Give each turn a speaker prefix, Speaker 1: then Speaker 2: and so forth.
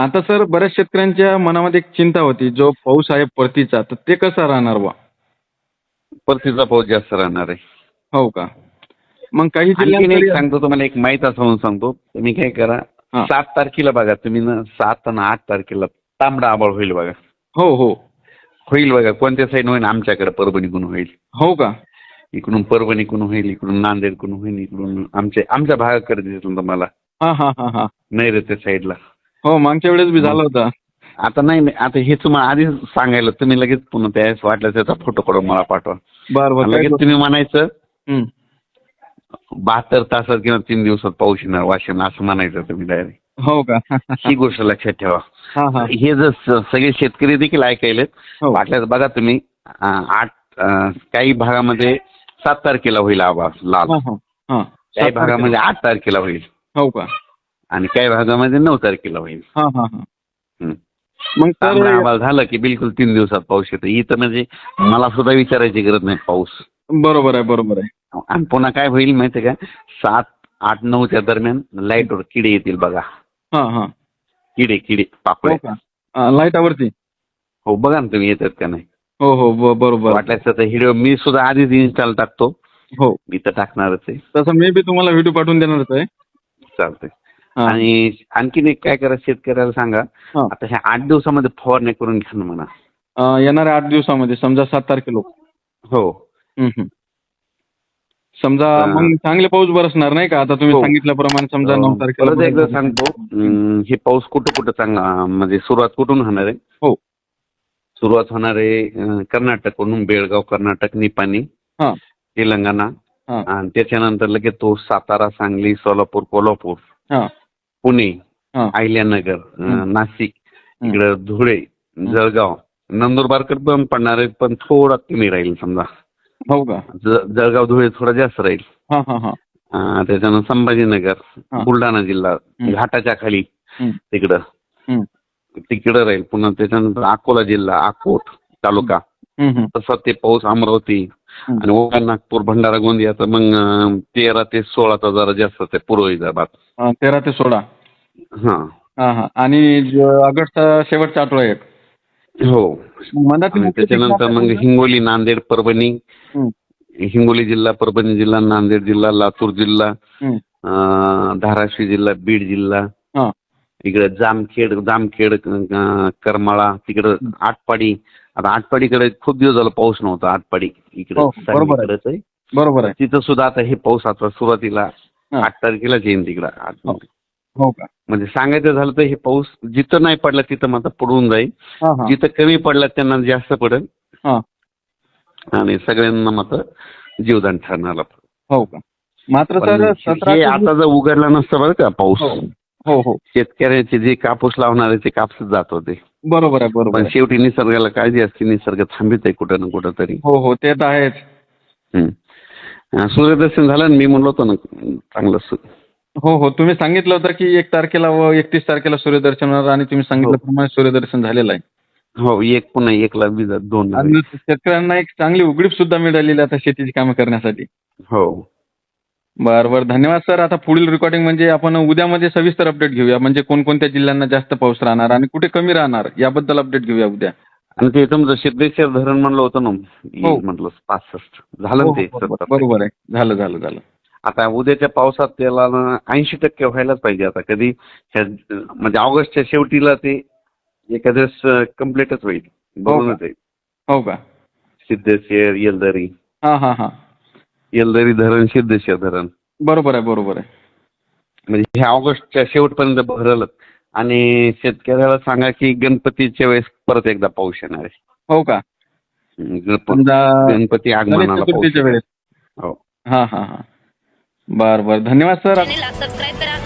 Speaker 1: आता सर बऱ्याच शेतकऱ्यांच्या मनामध्ये एक चिंता होती. जो पाऊस आहे परतीचा तर ते कसं राहणार बा
Speaker 2: परतीचा पाऊस जास्त राहणार आहे.
Speaker 1: हो का? मग काही
Speaker 2: आणखीन एक
Speaker 1: जिल्ह्यांमध्ये
Speaker 2: सांगतो तुम्हाला एक माहीत असं म्हणून सांगतो. तुम्ही काय करा
Speaker 1: हा.
Speaker 2: सात तारखेला बघा तुम्ही ना सात आणि आठ तारखेला तांबडा आबाळ होईल बघा.
Speaker 1: हो हो.
Speaker 2: होईल बघा कोणत्या साईड होईल आमच्याकडे परभणीकडून होईल.
Speaker 1: हो का?
Speaker 2: इकडून परभणीकडून होईल इकडून नांदेडकडून होईल इकडून आमच्या आमच्या भागाकडे दिसेल तुम्हाला.
Speaker 1: हा हा हा हा.
Speaker 2: नैऋत्य साईडला
Speaker 1: हो मागच्या वेळेस बी झाला होता.
Speaker 2: आता नाही नाही, आता हे तुम्हाला आधीच सांगायला तुम्ही लगेच पुन्हा त्यावेळेस वाटलं त्याचा फोटो काढून मला पाठवा.
Speaker 1: बर बर
Speaker 2: लगेच तुम्ही म्हणायचं. बहात्तर तासात किंवा तीन दिवसात पाऊस येणार वाशिम असं म्हणायचं तुम्ही डायरेक्ट
Speaker 1: हो का?
Speaker 2: ही गोष्ट लक्षात ठेवा.
Speaker 1: हा
Speaker 2: जर सगळे शेतकरी देखील ऐकायलेत
Speaker 1: हो.
Speaker 2: वाटल्यास बघा तुम्ही आठ काही भागामध्ये सात तारखेला होईल आवाज लाल. काही भागामध्ये आठ तारखेला होईल.
Speaker 1: हो का?
Speaker 2: आणि काही भागामध्ये नऊ तारखेला होईल.
Speaker 1: हा हा हा.
Speaker 2: हं.
Speaker 1: मग
Speaker 2: आवाज झालं की बिलकुल तीन दिवसात पाऊस येतो. इथं म्हणजे मला सुद्धा विचारायची गरज नाही पाऊस.
Speaker 1: बरोबर आहे बरोबर आहे.
Speaker 2: आणि पुन्हा काय होईल माहितीये का? सात आठ नऊच्या दरम्यान लाईटवर किडे येतील बघा.
Speaker 1: हा हा.
Speaker 2: किडे किडे
Speaker 1: हो
Speaker 2: पापडे
Speaker 1: का? अं, लाईटावरती?
Speaker 2: हो बघा ना तुम्ही येतात का नाही.
Speaker 1: हो हो ब- बरोबर.
Speaker 2: वाटल्यास व्हिडिओ मी सुद्धा आधीच इन्स्टॉल टाकतो.
Speaker 1: हो.
Speaker 2: मी तर टाकणारच आहे.
Speaker 1: तसं मी बी तुम्हाला व्हिडिओ पाठवून देणारच आहे.
Speaker 2: चालतंय.
Speaker 1: हा.
Speaker 2: आणि आणखीन एक काय करा शेतकऱ्याला सांगा
Speaker 1: हा.
Speaker 2: आता ह्या आठ दिवसामध्ये फवारणी करून घ्या ना म्हणा
Speaker 1: अं, येणाऱ्या आठ दिवसामध्ये समजा सात तारखेला
Speaker 2: हो.
Speaker 1: समजा
Speaker 2: हा.
Speaker 1: मग चांगले पाऊस बरसणार नाही का आता तुम्ही
Speaker 2: हो.
Speaker 1: सांगितल्याप्रमाणे समजा नऊ तारखेला
Speaker 2: परत एकदा
Speaker 1: बरसणार.
Speaker 2: सांगतो अं, हे पाऊस कुठं कुठं चांगला म्हणजे सुरुवात कुठून होणार आहे
Speaker 1: हो.
Speaker 2: सुरुवात होणार आहे अं, कर्नाटककडून बेळगाव कर्नाटक निपाणी
Speaker 1: हा.
Speaker 2: तेलंगणा
Speaker 1: हा.
Speaker 2: आणि त्याच्यानंतर लगेच तो सातारा सांगली सोलापूर कोल्हापूर
Speaker 1: हा
Speaker 2: पुणे. अहिल्यानगर. नाशिक. इकडं धुळे जळगाव नंदुरबारकर पण पडणार आहे पण थोडा कमी राहील समजा
Speaker 1: हो का
Speaker 2: जळगाव धुळे थोडा जास्त राहील त्याच्यानंतर संभाजीनगर. बुलढाणा जिल्हा. घाटाच्या खाली. तिकडं. तिकडं राहील पुन्हा त्याच्यानंतर अकोला जिल्हा अकोट तालुका. तसा ते पाऊस अमरावती. आणि ओका नागपूर भंडारा गोंदिया तर मग तेरा ते सोळाचा जरा जास्त पूर्व विदर्भात
Speaker 1: तेरा ते सोळा
Speaker 2: हा.
Speaker 1: हा हा. आणि ज- ऑगस्टचा शेवटचा आठवडा एक.
Speaker 2: हो.
Speaker 1: मनातील
Speaker 2: आणि
Speaker 1: मुख्य
Speaker 2: त्याच्यानंतर
Speaker 1: ठिकाण
Speaker 2: मग हिंगोली नांदेड परभणी.
Speaker 1: हं,
Speaker 2: हिंगोली जिल्हा परभणी जिल्हा नांदेड जिल्हा लातूर जिल्हा
Speaker 1: हं.
Speaker 2: अं, धाराशिव जिल्हा बीड जिल्हा.
Speaker 1: हा.
Speaker 2: इकडे जामखेड जामखेड अं, करमाळा तिकडं आटपाडी. आता आटपाडीकडे खूप दिवस झाला पाऊस नव्हता आटपाडी. इकडे
Speaker 1: हो, बरोबर आहे.
Speaker 2: सांगलीकडेच आहे.
Speaker 1: बरोबर आहे.
Speaker 2: तिथं सुद्धा आता हे पाऊस आता सुरुवातीला
Speaker 1: हा.
Speaker 2: आठ तारखेलाच येईल तिकडं. आठ
Speaker 1: हो. हो का?
Speaker 2: म्हणजे सांगायचं झालं तर हे पाऊस जिथं नाही पडला तिथं मात्र पडून जाईल. जिथं कमी पडला त्यांना जास्त पडेल. आणि सगळ्यांना मात्र जीवदान ठरणार
Speaker 1: हो का? मात्र
Speaker 2: हे आता जर उघडला नसतं बरं का पाऊस.
Speaker 1: हो. हो हो.
Speaker 2: शेतकऱ्याचे जे कापूस लावणारे ते कापूस जात होते.
Speaker 1: बरोबर आहे बरोबर
Speaker 2: पण. शेवटी निसर्गाला काळजी असते निसर्ग थांबित आहे कुठं ना कुठं तरी.
Speaker 1: हो हो ते तर आहेच.
Speaker 2: सूर्यदर्शन झालं मी म्हणलो होतो ना चांगलं
Speaker 1: हो हो. तुम्ही सांगितलं होतं की एक तारखेला व एकतीस तारखेला सूर्यदर्शन होणार आणि तुम्ही सांगितल्याप्रमाणे सूर्यदर्शन झालेलं आहे.
Speaker 2: हो एक पुन्हा एकला वीज दोन
Speaker 1: आणि शेतकऱ्यांना एक चांगली उघडीप सुद्धा मिळालेली आता शेतीची कामं करण्यासाठी.
Speaker 2: हो.
Speaker 1: बरं बरं. धन्यवाद सर. आता पुढील रेकॉर्डिंग म्हणजे आपण उद्यामध्ये सविस्तर अपडेट घेऊया. म्हणजे कोणकोणत्या जिल्ह्यांना जास्त पाऊस राहणार आणि कुठे कमी राहणार याबद्दल अपडेट घेऊया उद्या.
Speaker 2: आणि ते तुमचं सिद्धेश्वर धरण म्हणलं होतं ना
Speaker 1: हो.
Speaker 2: म्हटलं पासष्ट. झालं
Speaker 1: हो,
Speaker 2: ना ते
Speaker 1: हो,
Speaker 2: 70.
Speaker 1: बरोबर आहे. झालं झालं झालं.
Speaker 2: आता उद्याच्या पावसात त्याला ऐंशी टक्के व्हायलाच पाहिजे आता. कधी ह्या- म्हणजे ऑगस्टच्या शेवटीला ते एखाद्या कम्प्लीटच होईल. बरोबरच आहे
Speaker 1: हो का?
Speaker 2: सिद्धेश्वर येलदरी.
Speaker 1: हां हां हां.
Speaker 2: येलदरी धरण सिद्धेश्वर धरण.
Speaker 1: बरोबर आहे बरोबर आहे.
Speaker 2: म्हणजे ह्या ऑगस्टच्या शेवटपर्यंत भरलच आणि शेतकऱ्याला सांगा की गणपतीच्या वेळेस परत एकदा पाऊस येणार आहे.
Speaker 1: हो का?
Speaker 2: गणपती आगमनाला हो.
Speaker 1: हां हां हां. बर बर. धन्यवाद सर.
Speaker 3: चॅनेलला सबस्क्राईब करा.